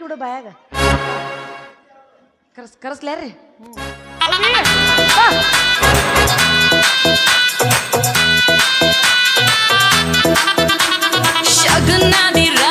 ಕಿವಿಡು ಬಾಯಾಗ ಕರ್ಸ್ ಕರ್ಸ್ಲ್ಯಾರ್ರಿ ಶಗುನಾದಿ ರಾ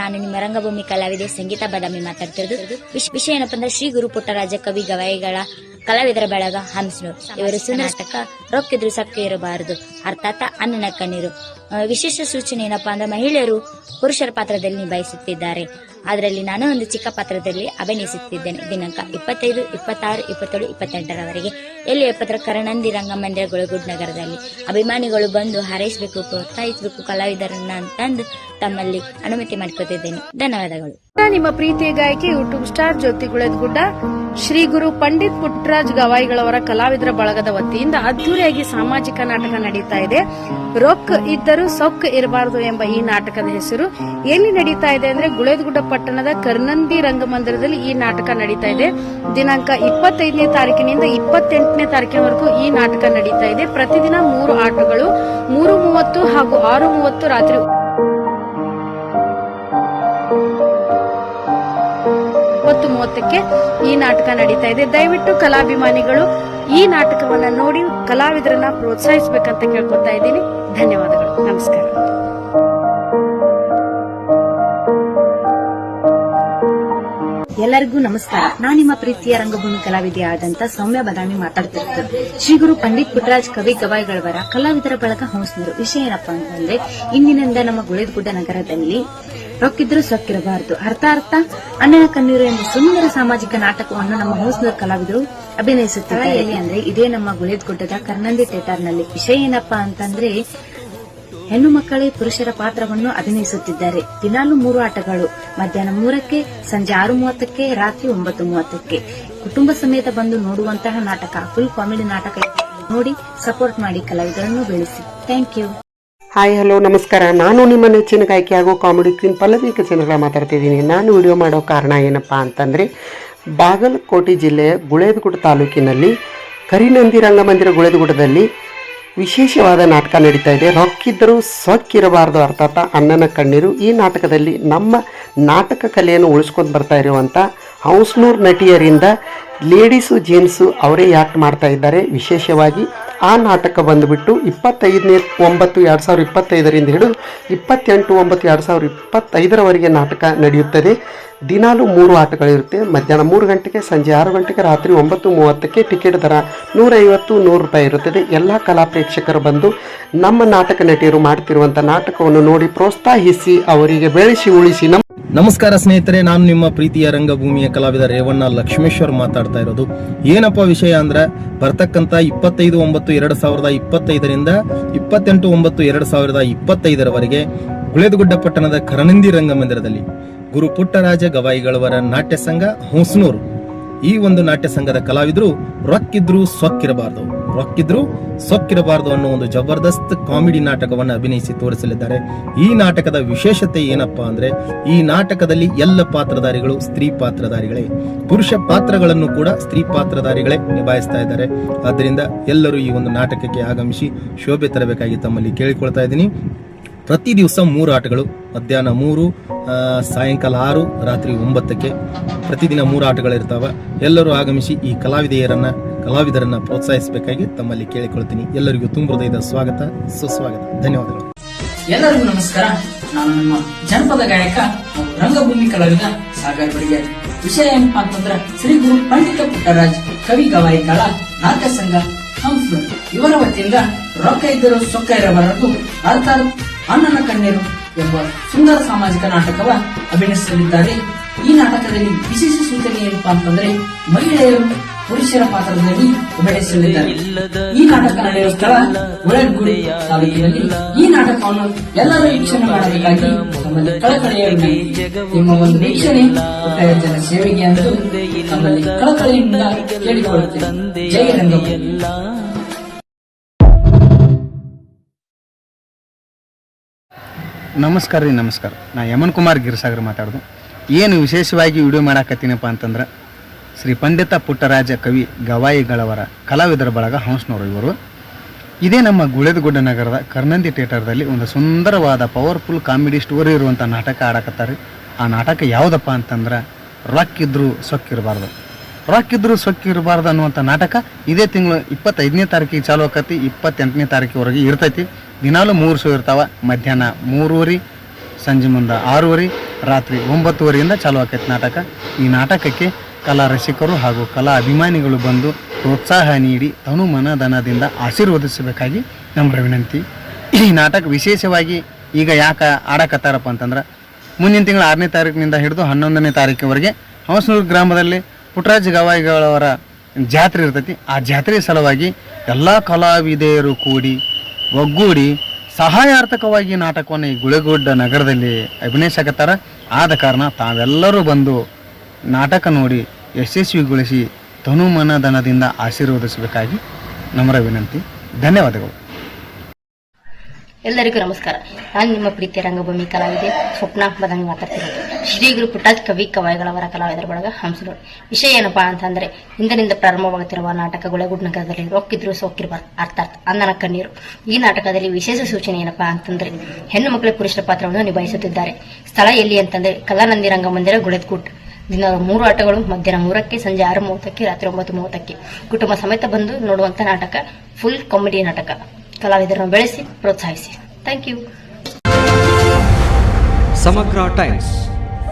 ನಾನು ನಿಮ್ಮ ರಂಗಭೂಮಿ ಕಲಾವಿದೆ ಸಂಗೀತ ಬಾದಾಮಿ ಮಾತಾಡ್ತಿರೋದು. ವಿಷಯ ಏನಪ್ಪ ಅಂದ್ರೆ ಶ್ರೀ ಗುರು ಪುಟ್ಟರಾಜ ಕವಿ ಗವಾಯಿಗಳ ಕಲಾವಿದರ ಬಳಗ ಹಂಸನು ಇವರು ಸುನಾಟಕ ರೊಕ್ಕಿದ್ರು ಸಕ್ಕೆ ಇರಬಾರದು. ಅರ್ಥಾತ್ ಅನ್ನನ ಕಣ್ಣೀರು. ವಿಶೇಷ ಸೂಚನೆ ಏನಪ್ಪಾ ಅಂದ್ರೆ ಮಹಿಳೆಯರು ಪುರುಷರ ಪಾತ್ರದಲ್ಲಿ ನಿಭಾಯಿಸುತ್ತಿದ್ದಾರೆ. ಅದರಲ್ಲಿ ನಾನು ಒಂದು ಚಿಕ್ಕ ಪಾತ್ರದಲ್ಲಿ ಅಭಿನಯಿಸುತ್ತಿದ್ದೇನೆ. ದಿನಾಂಕ ಇಪ್ಪತ್ತೈದು, ಇಪ್ಪತ್ತಾರು, ಇಪ್ಪತ್ತೇಳು, ಇಪ್ಪತ್ತೆಂಟರವರೆಗೆ. ಎಲ್ಲಿ ಎಪ್ಪತ್ತರ ಕರಣಂದಿ ರಂಗಮಂದಿರ ಗುಳಗುಡ್ ನಗರದಲ್ಲಿ ಅಭಿಮಾನಿಗಳು ಬಂದು ಹಾರೈಸಬೇಕು, ಪ್ರೋತ್ಸಾಹಿಸಬೇಕು ಕಲಾವಿದರನ್ನ ಅಂತಂದು ತಮ್ಮಲ್ಲಿ ಅನುಮತಿ ಮಾಡಿಕೊತಿದ್ದೇನೆ ಧನ್ಯವಾದಗಳು. ನಿಮ್ಮ ಪ್ರೀತಿಯ ಗಾಯಕಿ ಯೂಟ್ಯೂಬ್ ಸ್ಟಾರ್ ಜ್ಯೋತಿ ಗುಳದ್ಗುಡ್ಡ. ಶ್ರೀ ಗುರು ಪಂಡಿತ್ ಪುಟ್ಟರಾಜ್ ಗವಾಯಿಗಳವರ ಕಲಾವಿದರ ಬಳಗದ ವತಿಯಿಂದ ಅದ್ದೂರಿಯಾಗಿ ಸಾಮಾಜಿಕ ನಾಟಕ ನಡೀತಾ ಇದೆ. ರೊಕ್ ಇದ್ದರೂ ಸೊಕ್ ಇರಬಾರದು ಎಂಬ ಈ ನಾಟಕದ ಹೆಸರು ಎಲ್ಲಿ ನಡೀತಾ ಇದೆ ಅಂದ್ರೆ ಗುಳೇದಗುಡ್ಡ ಪಟ್ಟಣದ ಕರ್ನಂದಿ ರಂಗಮಂದಿರದಲ್ಲಿ ಈ ನಾಟಕ ನಡೀತಾ ಇದೆ. ದಿನಾಂಕ ಇಪ್ಪತ್ತೈದನೇ ತಾರೀಕಿನಿಂದ ಇಪ್ಪತ್ತೆಂಟನೇ ತಾರೀಕಿನವರೆಗೂ ಈ ನಾಟಕ ನಡೀತಾ ಇದೆ. ಪ್ರತಿದಿನ ಮೂರು ಆಟಗಳು, ಮೂರು ಮೂವತ್ತು ಹಾಗೂ ಆರು ಮೂವತ್ತು ರಾತ್ರಿ ಒಂಬತ್ತು ಮೂವತ್ತಕ್ಕೆ ಈ ನಾಟಕ ನಡೀತಾ ಇದೆ. ದಯವಿಟ್ಟು ಕಲಾಭಿಮಾನಿಗಳು ಈ ನಾಟಕವನ್ನ ನೋಡಿ ಕಲಾವಿದರನ್ನ ಪ್ರೋತ್ಸಾಹಿಸಬೇಕಂತ ಕೇಳ್ಕೊತಾ ಇದ್ದೀನಿ. ಧನ್ಯವಾದಗಳು. ನಮಸ್ಕಾರ. ಎಲ್ಲರಿಗೂ ನಮಸ್ಕಾರ. ನಾನು ನಿಮ್ಮ ಪ್ರೀತಿಯ ರಂಗಭೂಮಿ ಕಲಾವಿದೆ ಆದಂತ ಸೌಮ್ಯ ಬದಾಮಿ ಮಾತಾಡ್ತಿರ್ತಾರೆ ಶ್ರೀ ಗುರು ಪಂಡಿತ್ ಪುಟ್ರಾಜ್ ಕವಿ ಗವಾಯಿಗಳವರ ಕಲಾವಿದರ ಬಳಗ ಹೊಂಸ್ನರು. ವಿಷಯ ಏನಪ್ಪಾ ಅಂತಂದ್ರೆ ಇಂದಿನಿಂದ ನಮ್ಮ ಗುಳೇದಗುಡ್ಡ ನಗರದಲ್ಲಿ ರೊಕ್ಕಿದ್ರು ಸೊಕ್ಕಿರಬಾರದು. ಅರ್ಥ ಅರ್ಥ? ಅಣ್ಣನ ಕಣ್ಣೀರು ಎಂಬ ಸುಂದರ ಸಾಮಾಜಿಕ ನಾಟಕವನ್ನು ನಮ್ಮ ಹೊಂಸ್ನೂರ್ ಕಲಾವಿದರು ಅಭಿನಯಿಸುತ್ತಾರೆ ಎಲ್ಲಿ ಅಂದ್ರೆ ಇದೇ ನಮ್ಮ ಗುಳೇದಗುಡ್ಡದ ಕರ್ನಂದಿ ಥಿಯೇಟರ್ನಲ್ಲಿ. ವಿಷಯ ಏನಪ್ಪಾ ಅಂತಂದ್ರೆ ಹೆಣ್ಣು ಮಕ್ಕಳೇ ಪುರುಷರ ಪಾತ್ರವನ್ನು ಅಭಿನಯಿಸುತ್ತಿದ್ದಾರೆ. ದಿನಾಲು ಮೂರು ಆಟಗಳು. ಮಧ್ಯಾಹ್ನ ಮೂರಕ್ಕೆ, ಸಂಜೆ ಆರು ಮೂವತ್ತಕ್ಕೆ ರಾತ್ರಿ ಒಂಬತ್ತು ಮೂವತ್ತಕ್ಕೆ ಕುಟುಂಬ ಸಮೇತ ಬಂದು ನೋಡುವಂತಹ ನಾಟಕ ಫುಲ್ ಕಾಮಿಡಿ ನಾಟಕ. ನೋಡಿ ಸಪೋರ್ಟ್ ಮಾಡಿ ಕಲಾವಿದರನ್ನು ಬೆಳೆಸಿ. ಥ್ಯಾಂಕ್ ಯು ಹಾಯ್ ಹಲೋ ನಮಸ್ಕಾರ. ನಾನು ನಿಮ್ಮ ನೆಚ್ಚಿನ ಗಾಯಕಿ ಹಾಗೂ ಕಾಮಿಡಿ ಕ್ವೀನ್ ಪಲ್ಲವಿ ಕಚೇರಿಗಳ ಮಾತಾಡ್ತಿದ್ದೀನಿ. ನಾನು ವಿಡಿಯೋ ಮಾಡೋ ಕಾರಣ ಏನಪ್ಪಾ ಅಂತಂದರೆ, ಬಾಗಲಕೋಟೆ ಜಿಲ್ಲೆಯ ಗುಳೇದಗುಡ ತಾಲೂಕಿನಲ್ಲಿ ಕರಿನಂದಿ ರಂಗಮಂದಿರ ಗುಳೇದಗುಡದಲ್ಲಿ ವಿಶೇಷವಾದ ನಾಟಕ ನಡೀತಾ ಇದೆ. ರೊಕ್ಕಿದ್ದರೂ ಸೊಕ್ಕಿರಬಾರ್ದು ಅರ್ಥಾತ ಅಣ್ಣನ ಕಣ್ಣೀರು. ಈ ನಾಟಕದಲ್ಲಿ ನಮ್ಮ ನಾಟಕ ಕಲೆಯನ್ನು ಉಳಿಸ್ಕೊಂಡು ಬರ್ತಾ ಇರುವಂಥ ಹೌಸ್ನೂರ್ ನಟಿಯರಿಂದ ಲೇಡೀಸು ಜೇಮ್ಸು ಅವರೇ ಆ್ಯಕ್ಟ್ ಮಾಡ್ತಾ ಇದ್ದಾರೆ. ವಿಶೇಷವಾಗಿ ಆ ನಾಟಕ ಬಂದುಬಿಟ್ಟು ಇಪ್ಪತ್ತೈದನೇ ಒಂಬತ್ತು ಎರಡು ಸಾವಿರದ ಇಪ್ಪತ್ತೈದರಿಂದ ಹಿಡಿದು ಇಪ್ಪತ್ತೆಂಟು ಒಂಬತ್ತು ಎರಡು ಸಾವಿರದ ಇಪ್ಪತ್ತೈದರವರೆಗೆ ನಾಟಕ ನಡೆಯುತ್ತದೆ. ದಿನಾಲು ಮೂರು ಆಟಗಳಿರುತ್ತೆ ಮಧ್ಯಾಹ್ನ ಮೂರು ಗಂಟೆಗೆ, ಸಂಜೆ ಆರು ಗಂಟೆಗೆ, ರಾತ್ರಿ ಒಂಬತ್ತು ಮೂವತ್ತಕ್ಕೆ ಟಿಕೆಟ್ ದರ ನೂರೈವತ್ತು, ನೂರು ರೂಪಾಯಿ ಇರುತ್ತದೆ. ಎಲ್ಲ ಕಲಾ ಪ್ರೇಕ್ಷಕರು ಬಂದು ನಮ್ಮ ನಾಟಕ ನಟಿಯರು ಮಾಡ್ತಿರುವಂಥ ನಾಟಕವನ್ನು ನೋಡಿ ಪ್ರೋತ್ಸಾಹಿಸಿ, ಅವರಿಗೆ ಬೆಳೆಸಿ, ಉಳಿಸಿ. ನಮ್ಮ ನಮಸ್ಕಾರ ಸ್ನೇಹಿತರೆ, ನಾನು ನಿಮ್ಮ ಪ್ರೀತಿಯ ರಂಗಭೂಮಿಯ ಕಲಾವಿದ ರೇವಣ್ಣ ಲಕ್ಷ್ಮೇಶ್ವರ್ ಮಾತಾಡ್ತಾ ಇರೋದು. ಏನಪ್ಪ ವಿಷಯ ಅಂದ್ರೆ ಬರ್ತಕ್ಕಂತ ಇಪ್ಪತ್ತೈದು, ಒಂಬತ್ತು, ಎರಡು ಸಾವಿರದ ಇಪ್ಪತ್ತೈದರಿಂದ ಇಪ್ಪತ್ತೆಂಟು, ಒಂಬತ್ತು, ಎರಡು ಸಾವಿರದ ಇಪ್ಪತ್ತೈದರವರೆಗೆ ಗುಳೇದಗುಡ್ಡ ಪಟ್ಟಣದ ಕರನಂದಿ ರಂಗಮಂದಿರದಲ್ಲಿ ಗುರು ಪುಟ್ಟರಾಜ ಗವಾಯಿಗಳವರ ನಾಟ್ಯ ಸಂಘ ಹುಸ್ನೂರು ಈ ಒಂದು ನಾಟ್ಯ ಸಂಘದ ಕಲಾವಿದರು ರೊಕ್ಕಿದ್ರು ಸೊಕ್ಕಿರಬಾರದು. ರೊಕ್ಕಿದ್ರು ಸೊಕ್ಕಿರಬಾರದು ಅನ್ನೋ ಒಂದು ಜಬರ್ದಸ್ತ್ ಕಾಮಿಡಿ ನಾಟಕವನ್ನು ಅಭಿನಯಿಸಿ ತೋರಿಸಲಿದ್ದಾರೆ. ಈ ನಾಟಕದ ವಿಶೇಷತೆ ಏನಪ್ಪಾ ಅಂದ್ರೆ, ಈ ನಾಟಕದಲ್ಲಿ ಎಲ್ಲ ಪಾತ್ರಧಾರಿಗಳು ಸ್ತ್ರೀ ಪಾತ್ರಧಾರಿಗಳೇ. ಪುರುಷ ಪಾತ್ರಗಳನ್ನು ಕೂಡ ಸ್ತ್ರೀ ಪಾತ್ರಧಾರಿಗಳೇ ನಿಭಾಯಿಸ್ತಾ ಇದ್ದಾರೆ. ಆದ್ದರಿಂದ ಎಲ್ಲರೂ ಈ ಒಂದು ನಾಟಕಕ್ಕೆ ಆಗಮಿಸಿ ಶೋಭೆ ತರಬೇಕಾಗಿ ತಮ್ಮಲ್ಲಿ ಕೇಳಿಕೊಳ್ತಾ ಇದ್ದೀನಿ. ಪ್ರತಿ ದಿವಸ ಮೂರು ಆಟಗಳು ಮಧ್ಯಾಹ್ನ ಮೂರು ಸಾಯಂಕಾಲ ಆರು, ರಾತ್ರಿ ಒಂಬತ್ತಕ್ಕೆ ಪ್ರತಿದಿನ ಮೂರು ಆಟಗಳಿರ್ತಾವೆ. ಎಲ್ಲರೂ ಆಗಮಿಸಿ ಈ ಕಲಾವಿದೆಯರನ್ನ, ಕಲಾವಿದರನ್ನ ಪ್ರೋತ್ಸಾಹಿಸಬೇಕಾಗಿ ತಮ್ಮಲ್ಲಿ ಕೇಳಿಕೊಳ್ತೀನಿ. ಎಲ್ಲರಿಗೂ ತುಂಬ ಹೃದಯದ ಸ್ವಾಗತ, ಸುಸ್ವಾಗತ. ಧನ್ಯವಾದಗಳು. ಎಲ್ಲರಿಗೂ ನಮಸ್ಕಾರ. ನಾನು ನಮ್ಮ ಜನಪದ ಗಾಯಕ ರಂಗಭೂಮಿ ಕಲಾವಿದ ಸಾಗರ್ ಬಡಿಗೆ. ವಿಷಯ ಏನಪ್ಪ ಅಂತಂದ್ರೆ ಶ್ರೀ ಗುರು ಪಂಡಿತ ಪುಟ್ಟರಾಜ್ ಕವಿ ಗವಾಯಿಗಳ ನಾಟಕ ಸಂಘ ಹಂಸ ಇವರ ವತಿಯಿಂದ ರೊಕ್ಕ ಇದ್ದರೂ ಸೊಕ್ಕ ಇರಬಾರದು. ಅರ್ಥಾತ್ ಅಣ್ಣನ ಕಣ್ಣೀರು ಎಂಬ ಸುಂದರ ಸಾಮಾಜಿಕ ನಾಟಕವ ಅಭಿನಯಿಸಲಿದ್ದಾರೆ. ಈ ನಾಟಕದಲ್ಲಿ ವಿಶೇಷ ಸೂಚನೆ ಏನಪ್ಪಾ ಅಂತಂದ್ರೆ ಮಹಿಳೆಯರು ಪುರುಷರ ಪಾತ್ರದಲ್ಲಿ ಅಭಿನಯಿಸಲಿದ್ದಾರೆ. ಈ ನಾಟಕ ನಡೆಯುವ ಸ್ಥಳ ಉಳಗುಡಿ ತಾಲೂಕಿನಲ್ಲಿ ಈ ನಾಟಕವನ್ನು ಎಲ್ಲರೂ ವೀಕ್ಷಣೆ ಮಾಡಬೇಕಾಗಿ ತಮ್ಮಲ್ಲಿ ಕಳಕಳಿಯಲ್ಲಿ ನಿಮ್ಮ ಒಂದು ವೀಕ್ಷಣೆ ಜನ ಸೇವೆಗೆ ಎಂದು ತಮ್ಮಲ್ಲಿ ಕಳಕಳಿಯಿಂದ ಕೇಳಿಕೊಳ್ಳುತ್ತೇನೆ. ಜೈ ರಂಗಭೂಮಿ. ನಮಸ್ಕಾರ ರೀ, ನಮಸ್ಕಾರ. ನಾ ಯಮನ್ ಕುಮಾರ್ ಗಿರಿಸಾಗರ್ ಮಾತಾಡೋದು. ಏನು ವಿಶೇಷವಾಗಿ ವಿಡಿಯೋ ಮಾಡಾಕತ್ತೀನಪ್ಪ ಅಂತಂದ್ರೆ, ಶ್ರೀ ಪಂಡಿತ ಪುಟ್ಟರಾಜ ಕವಿ ಗವಾಯಿಗಳವರ ಕಲಾವಿದರ ಬಳಗ ಹಂಸ್ನವರು ಇವರು. ಇದೇ ನಮ್ಮ ಗುಳೇದಗುಡ್ಡ ನಗರದ ಕರ್ನಂದಿ ಥಿಯೇಟರ್ದಲ್ಲಿ ಒಂದು ಸುಂದರವಾದ, ಪವರ್ಫುಲ್ ಕಾಮಿಡಿ ಸ್ಟೋರಿ ಇರುವಂಥ ನಾಟಕ ಆಡಕತ್ತಾರೆ ಆ ನಾಟಕ ಯಾವುದಪ್ಪ ಅಂತಂದ್ರೆ ರೊಕ್ಕಿದ್ರು ಸೊಕ್ಕಿರಬಾರ್ದು. ಇದ್ದರೂ ಸೊಕ್ಕಿರಬಾರ್ದು ಅನ್ನುವಂಥ ನಾಟಕ ಇದೇ ತಿಂಗಳು ಇಪ್ಪತ್ತೈದನೇ ತಾರೀಕಿಗೆ ಚಾಲು ಆಕತಿ ಇಪ್ಪತ್ತೆಂಟನೇ ತಾರೀಕಿವರೆಗೆ ಇರ್ತೈತಿ. ದಿನಾಲು ಮೂರು ಶೋ ಇರ್ತಾವ. ಮಧ್ಯಾಹ್ನ ಮೂರುವರೆ, ಸಂಜೆ ಮುಂದೆ ಆರೂವರೆ, ರಾತ್ರಿ ಒಂಬತ್ತುವರೆಯಿಂದ ಚಾಲು ಆಕೈತಿ ನಾಟಕ. ಈ ನಾಟಕಕ್ಕೆ ಕಲಾ ರಸಿಕರು ಹಾಗೂ ಕಲಾ ಅಭಿಮಾನಿಗಳು ಬಂದು ಪ್ರೋತ್ಸಾಹ ನೀಡಿ ತನು ಮನದನದಿಂದ ಆಶೀರ್ವದಿಸಬೇಕಾಗಿ ನಮ್ಮ ವಿನಂತಿ. ಈ ನಾಟಕ ವಿಶೇಷವಾಗಿ ಈಗ ಯಾಕೆ ಆಡಕತ್ತಾರಪ್ಪ ಅಂತಂದ್ರೆ, ಮುಂದಿನ ತಿಂಗಳ ಆರನೇ ತಾರೀಕಿನಿಂದ ಹಿಡಿದು ಹನ್ನೊಂದನೇ ತಾರೀಕಿವರೆಗೆ ಹಂಸನೂರು ಗ್ರಾಮದಲ್ಲಿ ಪುಟ್ರಾಜ್ ಗವಾಯಿಗಳವರ ಜಾತ್ರೆ ಇರ್ತೈತಿ. ಆ ಜಾತ್ರೆಯ ಸಲುವಾಗಿ ಎಲ್ಲ ಕಲಾವಿದೆಯರು ಕೂಡಿ ಒಗ್ಗೂಡಿ ಸಹಾಯಾರ್ಥಕವಾಗಿ ನಾಟಕವನ್ನು ಈ ಗುಳೆಗುಡ್ಡ ನಗರದಲ್ಲಿ ಅಭಿನಯಿಸಕತ್ತಾರ. ಆದ ಕಾರಣ ತಾವೆಲ್ಲರೂ ಬಂದು ನಾಟಕ ನೋಡಿ ಯಶಸ್ವಿಗೊಳಿಸಿ ತನು ಮನಧನದಿಂದ ಆಶೀರ್ವದಿಸಬೇಕಾಗಿ ನಮ್ರ ವಿನಂತಿ. ಧನ್ಯವಾದಗಳು. ಎಲ್ಲರಿಗೂ ನಮಸ್ಕಾರ. ನಾನು ನಿಮ್ಮ ಪ್ರೀತಿಯ ರಂಗಭೂಮಿ ಕಲಾವಿದೆ, ಸ್ವಪ್ನ ಬದಂಗ್ ಮಾತಾಡ್ತಿರೋದು. ಶ್ರೀ ಗುರು ಕವಿ ಕವಾಯಿಗಳವರ ಕಲಾವಿದರ ಬಳಗ ಹಂಸಗಳು ವಿಷಯ ಏನಪ್ಪಾ ಅಂತಂದ್ರೆ ಹಿಂದಿನಿಂದ ಪ್ರಾರಂಭವಾಗುತ್ತಿರುವ ನಾಟಕ ಗುಳೆಗುಡ್ ನಗರದಲ್ಲಿ ರೊಕ್ಕಿದ್ರು ಸೋಕಿರ್ಬಾರ್ದು ಅರ್ಥಾರ್ಥ ಅನ್ನನ ಕಣ್ಣೀರು. ಈ ನಾಟಕದಲ್ಲಿ ವಿಶೇಷ ಸೂಚನೆ ಏನಪ್ಪಾ ಅಂತಂದ್ರೆ ಹೆಣ್ಣು ಮಕ್ಕಳ ಪುರುಷರ ಪಾತ್ರವನ್ನು ನಿಭಾಯಿಸುತ್ತಿದ್ದಾರೆ. ಸ್ಥಳ ಎಲ್ಲಿ ಅಂತಂದ್ರೆ ಕಲಾನಂದಿ ರಂಗಮಂದಿರ ಗುಳೆದ್ಕೂಟ್ ದಿನ ಮೂರು ಆಟಗಳು, ಮಧ್ಯಾಹ್ನ ಮೂರಕ್ಕೆ, ಸಂಜೆ ಆರು ಮೂವತ್ತಕ್ಕೆ, ರಾತ್ರಿ ಒಂಬತ್ತು ಮೂವತ್ತಕ್ಕೆ. ಕುಟುಂಬ ಸಮೇತ ಬಂದು ನೋಡುವಂತ ನಾಟಕ ಫುಲ್ ಕಾಮಿಡಿ ನಾಟಕ. ಕಲಾವಿದರನ್ನು ಬೆಳೆಸಿ, ಪ್ರೋತ್ಸಾಹಿಸಿ. Thank you Samagra Times.